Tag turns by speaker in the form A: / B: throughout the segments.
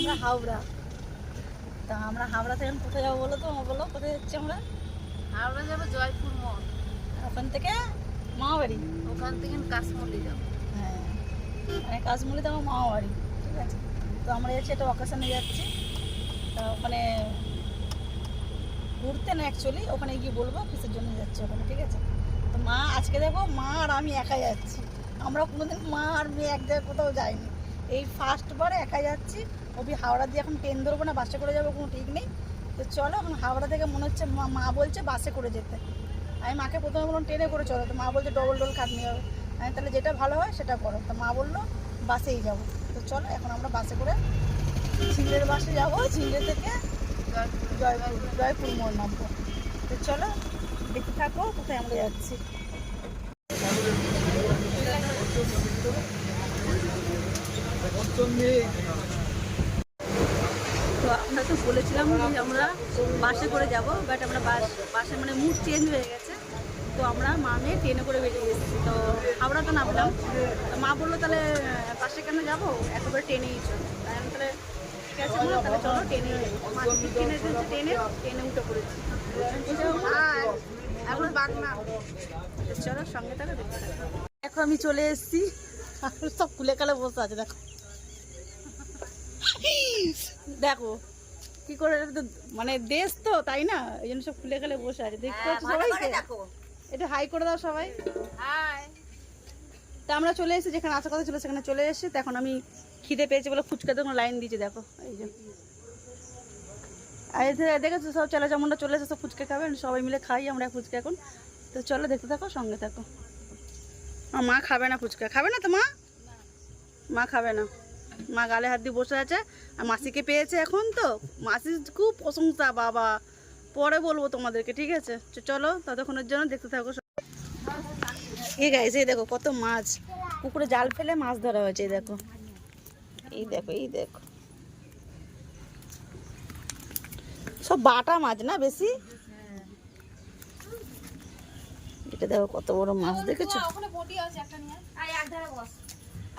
A: আমরা হাওড়া। তা আমরা হাওড়া থেকে কোথায় যাব বলো তো? মা বলো কোথায় যাচ্ছি আমরা?
B: হাওড়া যাব জয়পুর মোড়।
A: ওখান থেকে মামাবাড়ি
B: ওখান থেকে কাশ্মীরি যাব।
A: হ্যাঁ মানে কাশমুড়িতে আমার মামাবাড়ি ঠিক আছে? তো আমরা যাচ্ছি একটা অকেশনে যাচ্ছি। তা ওখানে ঘুরতে না অ্যাকচুয়ালি ওখানে গিয়ে বলব কিসের জন্য যাচ্ছি ওখানে ঠিক আছে? তো মা আজকে দেখো মা আর আমি একাই যাচ্ছি। আমরা কোনোদিন মা আর মেয়ে এক জায়গায় কোথাও যাইনি। এই ফার্স্ট একা যাচ্ছি। ওবি হাওড়া দিয়ে এখন ট্রেন ধরবো না, বাসে করে যাব, কোনো ঠিক নেই। তো চলো, এখন হাওড়া থেকে মনে হচ্ছে মা বলছে বাসে করে যেতে। আমি মাকে প্রথমে বললাম, ট্রেনে করে চলো। তো মা বলছে ডবল ডবল খাটনি হবে। আমি তাহলে যেটা ভালো হয় সেটা করো। তো মা বলল, বাসেই যাব। তো চলো, এখন আমরা বাসে করে ঝিংড়ের বাসে যাব ঝিংড়ে থেকে
B: জয়পুর
A: জয়পুর মোড় নামবো। তো চলো, দেখতে থাকো, কোথায় আমরা যাচ্ছি। তো আমরা তো বলেছিলাম যে আমরা বাসে করে যাব বাট আমরা বাস বাসে মানে মুড চেঞ্জ হয়ে গেছে। তো আমরা মা মেয়ে ট্রেনে করে বেরিয়ে এসেছি তো হাওড়া তো নামলাম। মা বলল, তাহলে বাসে কেন যাব? একেবারে ট্রেনেই চলো। তাই তাহলে ঠিক আছে তাহলে চলো ট্রেনে ট্রেনে ট্রেনে
B: এখন
A: চলো সঙ্গে দেখতে দেখো, আমি চলে এসেছি। সব কুলে কালে বসে আছে, দেখো। দেখো কি করে মানে দেশ তো তাই না? এই জন্য সব খুলে গেলে বসে আছে। দেখতে পাচ্ছ সবাইকে? এটা হাই করে দাও সবাই। তা আমরা চলে এসেছি যেখানে আসার কথা ছিল সেখানে চলে এসেছি। তো এখন আমি খিদে পেয়েছি বলে ফুচকা তখন লাইন দিয়েছি দেখো। এই যে। আর দেখেছ সব চেলা চামুন্ডা চলে এসে সব ফুচকা খাবেন সবাই মিলে খাই আমরা ফুচকা এখন। তো চলো দেখতে থাকো সঙ্গে থাকো। মা খাবে না ফুচকা। খাবে না তো মা? মা খাবে না। মা গালে হাত দিয়ে বসে আছে, আর মাসিকে পেয়েছে এখন তো। মাসির খুব প্রশংসা, বাবা। পরে বলব তোমাদেরকে, ঠিক আছে? চলো, ততক্ষণের জন্য দেখতে থাকো এই গাইছে এই দেখো কত মাছ। পুকুরে জাল ফেলে মাছ ধরা হয়েছে, এই দেখো। এই দেখো এই দেখো। সব বাটা মাছ না বেশি? এটা দেখো কত বড় মাছ, দেখেছ?
B: ওখানে বটি আছে একটা নিয়ে। আর এক ধারে বস।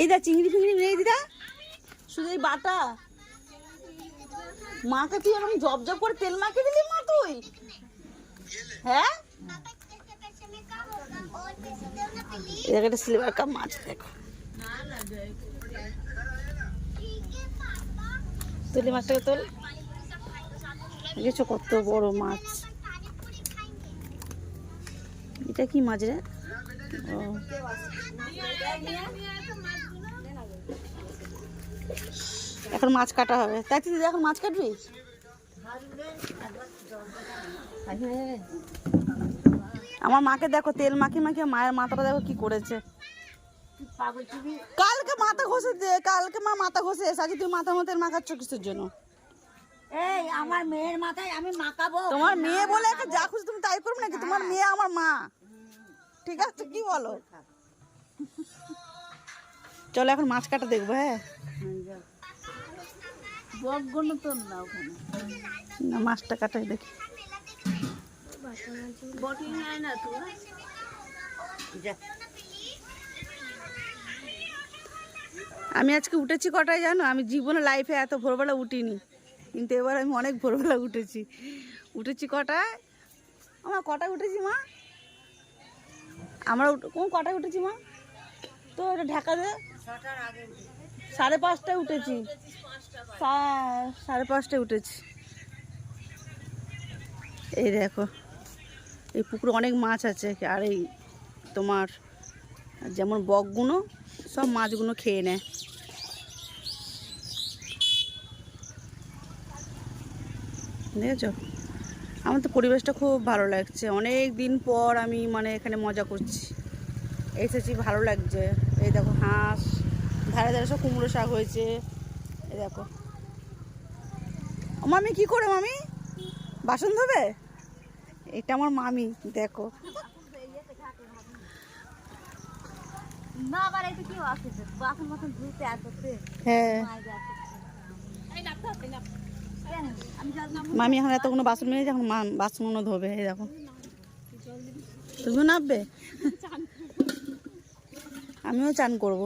A: এই দা চিংড়ি ফিংড়ি নেই দিদা? শুধু এই বাটা। মাকে তুই এরকম জব জব করে তেল মাখিয়ে দিলি মা তুই? হ্যাঁ? দেখো একটা সিলভার কাপ মাছ, দেখো। তুলি মাছটাকে তোল। দেখেছ কত বড় মাছ। এটা কি মাছ রে? ও। এখন মাছ কাটা হবে। তাই তুই এখন মাছ কাটবি? আমার মাকে দেখো তেল মাখি মাখি মায়ের মাথাটা দেখো কি করেছে। কালকে মাথা ঘষে দে কালকে মা মাথা ঘষে এসে আজকে তুমি মাথার মধ্যে তেল মাখাচ্ছ কিসের জন্য?
C: এই আমার মেয়ের মাথায় আমি মাখাবো।
A: তোমার মেয়ে বলে একটা যা খুশি তুমি তাই করবে নাকি? তোমার মেয়ে আমার মা। ঠিক আছে কি বলো? চলো এখন মাছ কাটা দেখব হ্যাঁ?
B: তো না ওখানে।
A: না মাছটা কাটাই দেখি।
B: বটি নেয় না তো
A: আমি আজকে উঠেছি কটায় জানো? আমি জীবনে লাইফে এত ভোরবেলা উঠিনি। কিন্তু এবার আমি অনেক ভোরবেলা উঠেছি। উঠেছি কটায়? আমার কটায় উঠেছি মা? আমরা উঠ- কোন কটায় উঠেছি মা? তো এটা ঢাকা দে। সাড়ে পাঁচটায় উঠেছি। সাড়ে পাঁচটায় উঠেছি। এই দেখো, এই পুকুরে অনেক মাছ আছে, আর এই তোমার যেমন বকগুলো সব মাছগুলো খেয়ে নেয়। দেখেছ? আমার তো পরিবেশটা খুব ভালো লাগছে। অনেক দিন পর আমি মানে এখানে মজা করছি। এসেছি, ভালো লাগছে। এই দেখো হাঁস, ধারে ধারে সব কুমড়ো শাক হয়েছে। দেখো। মামি কি করে মামি? বাসন ধোবে? এটা আমার মামি দেখো।
B: বাসন বাসন
A: হ্যাঁ। মামি এখন এতগুলো বাসন মেরে যখন মা বাসনগুলো ধোবে এই দেখো। তুমিও নামবে আমিও চান করব।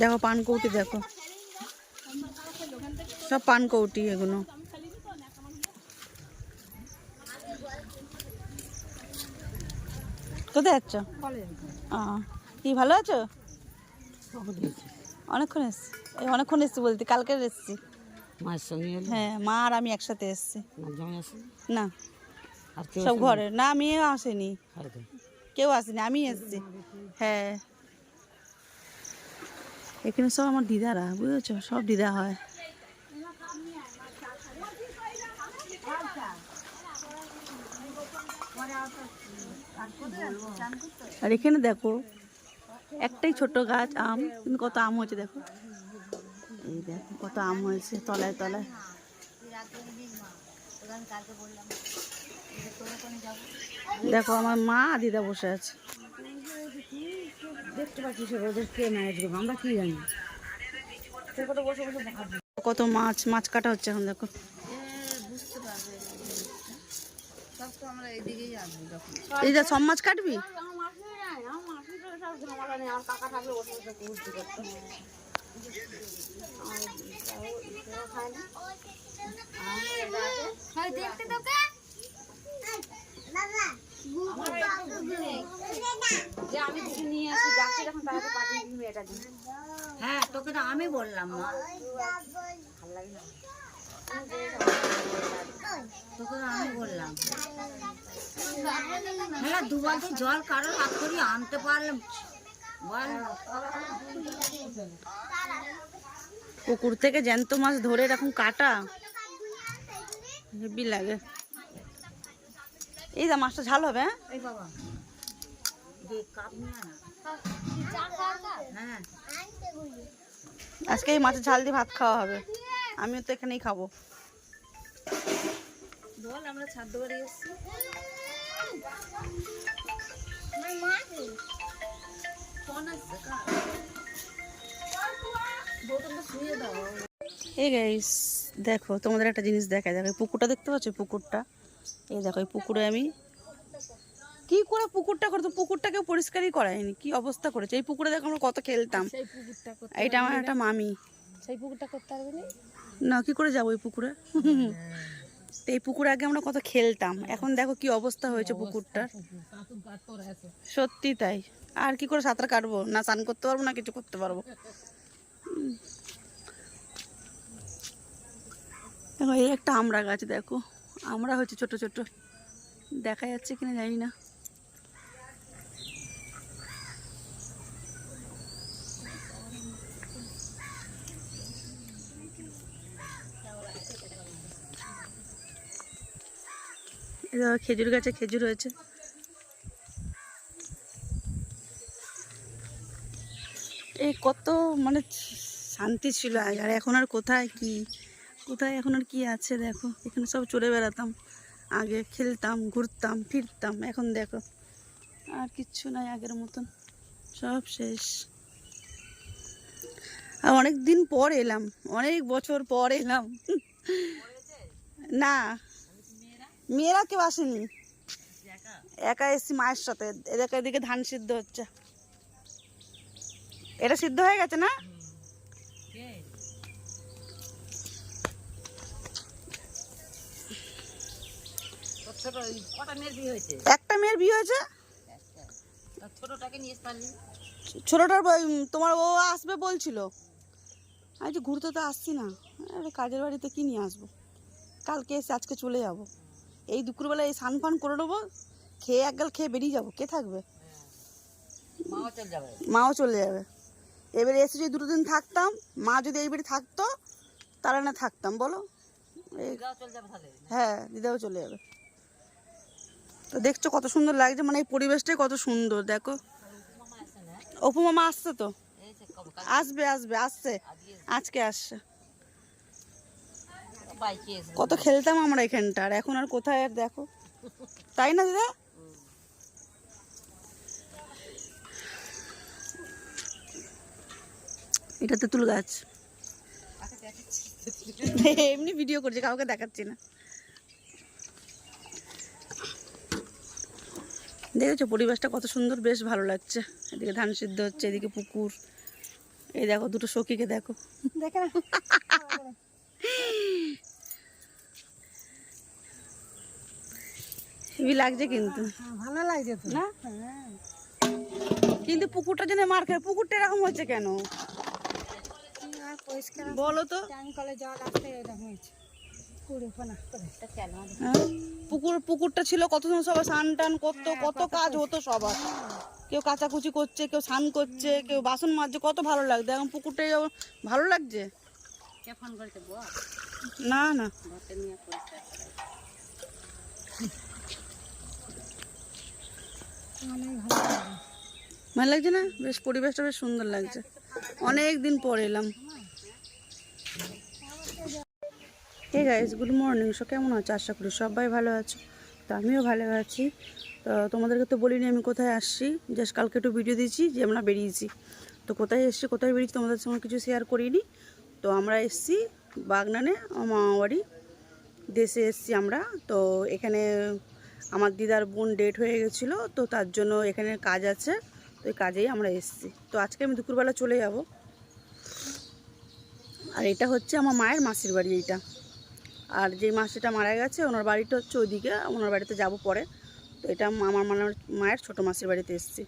A: দেখো পান কৌটি দেখো। সব পান কৌটি এগুলো। কোথায় যাচ্ছ? কি ভালো আছো? অনেকক্ষণ এসছি। এই অনেকক্ষণ এসছি বলতে কালকে এসছি। হ্যাঁ মা আর আমি একসাথে এসছি। না। সব ঘরে। না মেয়েও আসেনি। কেউ? আসেনি আমি এসছি। হ্যাঁ। এখানে সব আমার দিদারা, বুঝেছ? সব দিদা হয়। আর এখানে দেখো, একটাই ছোট গাছ, আম, কিন্তু কত আম হয়েছে, দেখো। এই দেখো, কত আম হয়েছে, তলায় তলায়। দেখো, আমার মা দিদা বসে আছে।
C: আমরা কি জানি
A: কত মাছ মাছ কাটা হচ্ছে এখন, দেখো। এই সব মাছ কাটবি?
B: দেখতে তোকে আমি তোকে নিয়ে আসি
C: হ্যাঁ তোকে তো আমি বললাম তোকে আমি বললাম। হ্যাঁ দু বালতি জল কারও হাত করি আনতে পারলাম।
A: পুকুর থেকে জ্যান্ত মাছ ধরে এরকম কাটা? হেবি লাগে। এই যা মাছটা ঝাল হবে হ্যাঁ?
C: এই বাবা।
A: আজকে এই মাছের ঝাল দিয়ে ভাত খাওয়া হবে। আমিও তো এখানেই খাব।
B: বল আমরা ছাদ্য বাড়ি এসেছি।
A: এই গাইস দেখো তোমাদের একটা জিনিস দেখা দেখো এই পুকুরটা দেখতে পাচ্ছ? পুকুরটা। এই দেখো এই পুকুরে আমি কি করে পুকুরটা করতো পুকুরটা কেউ পরিষ্কারই করায়নি। কি অবস্থা করেছে? এই পুকুরে দেখো আমরা কত খেলতাম। এইটা আমার একটা মামি।
B: সেই পুকুরটা করতে পারবে না?
A: কি করে যাব এই পুকুরে? তো এই পুকুরে আগে আমরা কত খেলতাম। এখন দেখো কি অবস্থা হয়েছে পুকুরটার। সত্যি তাই। আর কি করে সাঁতার কাটবো? না স্নান করতে পারব না কিছু করতে পারব। দেখো এই একটা আমড়া গাছ দেখো। আমরা হচ্ছে ছোট ছোট। দেখা যাচ্ছে কিনা জানি না। খেজুর গাছে খেজুর হয়েছে। এই কত মানে শান্তি ছিল আগে আর এখন আর কোথায় কি? কোথায় এখন আর কি আছে দেখো? এখানে সব চলে বেড়াতাম। আগে খেলতাম, ঘুরতাম, ফিরতাম, এখন দেখো। আর কিচ্ছু নাই আগের মতন। সব শেষ। আর অনেক দিন পর এলাম। অনেক বছর পর এলাম। না, মেয়েরা কেউ আসেনি। একা এসছি মায়ের সাথে। এদিকে এদিকে ধান সিদ্ধ হচ্ছে। এটা সিদ্ধ হয়ে গেছে না? একটা মেয়ের বিয়ে হয়েছে? ছোটটার তোমার ও আসবে বলছিল। আমি যে ঘুরতে তো আসছি না। আরে কাজের বাড়িতে কি নিয়ে আসব? কালকে এসে আজকে চলে যাব। এই দুপুরবেলা এই সান ফান করে নেব খেয়ে এক গাল খেয়ে বেরিয়ে যাব। কে থাকবে?
C: মাও চল যাবে।
A: মাও চলে যাবে। এবারে এসে যদি দুটো দিন থাকতাম মা যদি এইবারে থাকতো তারা না থাকতাম বলো? হ্যাঁ দিদাও চলে যাবে। তো দেখছ কত সুন্দর লাগছে মানে এই পরিবেশটাই কত সুন্দর, দেখো। অপু মামা আসছে তো? আসবে আসবে, আসছে।
C: আজকে
A: আসছে। কত খেলতাম আমরা এখানটা, আর এখন আর কোথায় আর দেখো। তাই না দিদা? এটা তেঁতুল গাছ। এমনি ভিডিও করছি, কাউকে দেখাচ্ছি না। দেখেছ? পরিবেশটা কত সুন্দর বেশ ভালো লাগছে। এদিকে ধান সিদ্ধ হচ্ছে এদিকে পুকুর। এই দেখো দুটো সখীকে দেখো। দেখে না হেবি লাগছে কিন্তু।
B: ভালো লাগছে তো।
A: না? কিন্তু পুকুরটা যেন মার খায় পুকুরটা এরকম হয়েছে কেন? বলো তো।
B: জল আসতে এরকম হয়েছে কুড়ি ফোনা করে
A: হ্যাঁ? পুকুর পুকুরটা ছিল কত সময় সবাই স্নান টান করতো কত কাজ হতো সবার। কেউ কাচাকুচি করছে কেউ স্নান করছে কেউ বাসন মাজছে কত ভালো লাগতো। এখন পুকুরটা ভালো লাগছে? না না।
B: ভালো
A: লাগছে না? বেশ পরিবেশটা বেশ সুন্দর লাগছে। অনেক দিন পর এলাম। Hey guys good morning so কেমন আছো? আশা করি সবাই ভালো আছো। তো আমিও ভালো আছি। তো তোমাদেরকে তো বলিনি আমি কোথায় আসছি। জাস্ট কালকে একটু ভিডিও দিয়েছি যে আমরা বেরিয়েছি। তো কোথায় এসছি, কোথায় বেরিয়েছি তোমাদের সঙ্গে কিছু শেয়ার করিনি। তো আমরা এসছি বাগনানে আমার মামা বাড়ি দেশে এসছি আমরা। তো এখানে আমার দিদার বোন ডেট হয়ে গেছিল। তো তার জন্য এখানে কাজ আছে। তো এই কাজেই আমরা এসছি। তো আজকে আমি দুপুরবেলা চলে যাব। আর এটা হচ্ছে আমার মায়ের মাসির বাড়ি, এইটা। আর যে মাসিটা মারা গেছে, ওনার বাড়িটা হচ্ছে ওইদিকে, ওনার বাড়িতে যাব পরে। তো এটা আমার মানে মায়ের ছোটো মাসির বাড়িতে এসেছি।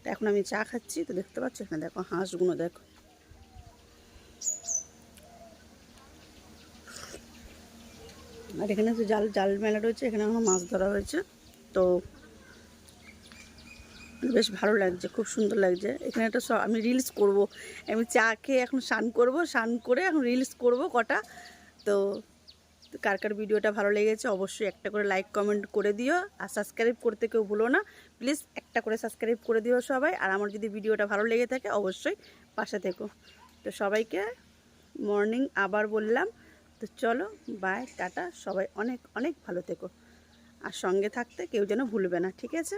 A: তো এখন আমি চা খাচ্ছি, তো দেখতে পাচ্ছ এখানে দেখো, হাঁসগুলো দেখো। আর এখানে তো জাল জাল মেলা রয়েছে, এখানে এখন মাছ ধরা হয়েছে। তো বেশ ভালো লাগছে, খুব সুন্দর লাগছে। এখানে একটা আমি রিলস করব। আমি চা খেয়ে এখন স্নান করব, স্নান করে এখন রিলস করব কটা। তো কার কার ভিডিওটা ভালো লেগেছে অবশ্যই একটা করে লাইক কমেন্ট করে দিও। আর সাবস্ক্রাইব করতে কেউ ভুলো না। প্লিজ একটা করে সাবস্ক্রাইব করে দিও সবাই। আর আমার যদি ভিডিওটা ভালো লেগে থাকে অবশ্যই পাশে থেকো। তো সবাইকে মর্নিং আবার বললাম। তো চলো বাই টাটা। সবাই অনেক অনেক ভালো থেকো। আর সঙ্গে থাকতে কেউ যেন ভুলবে না, ঠিক আছে?